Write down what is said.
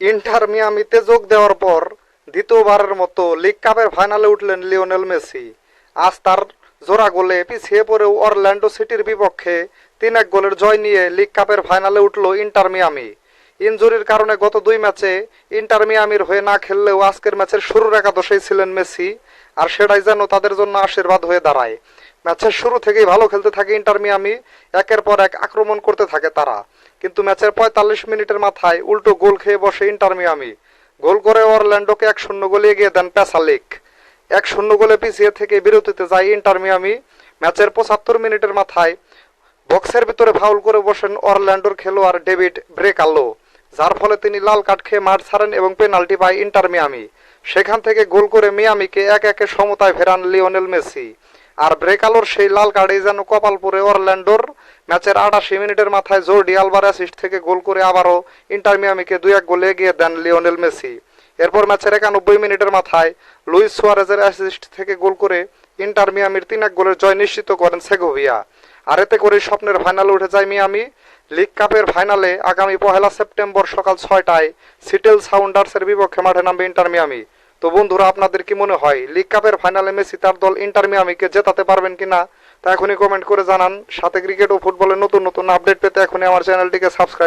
Inter মিয়ামিতে যোগ দেওয়ার পর দ্বিতীয়বারের মতো লিগ কাপের ফাইনালে উঠলেন লিওনেল মেসি। আজ তার জোড়া গোলে পিছিয়ে পড়েও অরল্যান্ডো সিটির বিপক্ষে তিন এক গোলের জয় নিয়ে লিগ কাপের ফাইনালে উঠল ইন্টার মিয়ামি। ইনজুরির কারণে গত দুই ম্যাচে ইন্টার মিয়ামির হয়ে না খেললেও আজকের ম্যাচের শুরুর একাদশেই ছিলেন মেসি, আর সেটাই যেন তাদের জন্য আশীর্বাদ হয়ে দাঁড়ায়। ম্যাচের শুরু থেকেই ভালো খেলতে থাকে ইন্টার মিয়ামি, একের পর এক আক্রমণ করতে থাকে তারা। কিন্তু ম্যাচের পঁয়তাল্লিশ মিনিটের মাথায় উল্টো গোল খেয়ে বসে ইন্টার মিয়ামি। গোল করে অরল্যান্ডোকে এক শূন্য গোলে এগিয়ে দেন প্যাসালিক এক শূন্য গোলে পিছিয়ে থেকে বিরতিতে যায় ইন্টার মিয়ামি। ম্যাচের পঁচাত্তর মিনিটের মাথায় বক্সের ভিতরে ফাউল করে বসেন অরল্যান্ডোর খেলোয়াড় ডেভিড ব্রেকালো, যার ফলে তিনি লাল কার্ড খেয়ে মাঠ ছাড়েন এবং পেনাল্টি পায় ইন্টার মিয়ামি। সেখান থেকে গোল করে মিয়ামিকে এক একে সমতায় ফেরান লিওনেল মেসি। আর ব্রেক আলোর সেই লাল কার্ডেই যেন কপাল পরে অরল্যান্ডোর ম্যাচের আটাশি মিনিটের মাথায় জোরডি আলবার অ্যাসিস্ট থেকে গোল করে আবারও ইন্টার মিয়ামিকে দুই এক গোলে এগিয়ে দেন লিওনেল মেসি। এরপর ম্যাচের একানব্বই মিনিটের মাথায় লুইস সুয়ারেজের অ্যাসিস্ট থেকে গোল করে ইন্টার মিয়ামির তিন এক গোলের জয় নিশ্চিত করেন সেগোভিয়া। আর এতে করে স্বপ্নের ফাইনালে উঠে যায় মিয়ামি। লিগ কাপের ফাইনালে আগামী পহেলা সেপ্টেম্বর সকাল ছয়টায় সিটেল সাউন্ডার্সের বিপক্ষে মাঠে নামবে ইন্টার মিয়ামি। তো বন্ধুরা, আপনাদের কি মনে হয় লিগ কাপের ফাইনালে মেসি তার দল ইন্টার মিয়ামিকে জেতাতে পারবেন কিনা? তা এখনই কমেন্ট করে জানান। সাথে ক্রিকেট ও ফুটবলের নতুন নতুন আপডেট পেতে এখনই আমার চ্যানেলটিকে সাবস্ক্রাইব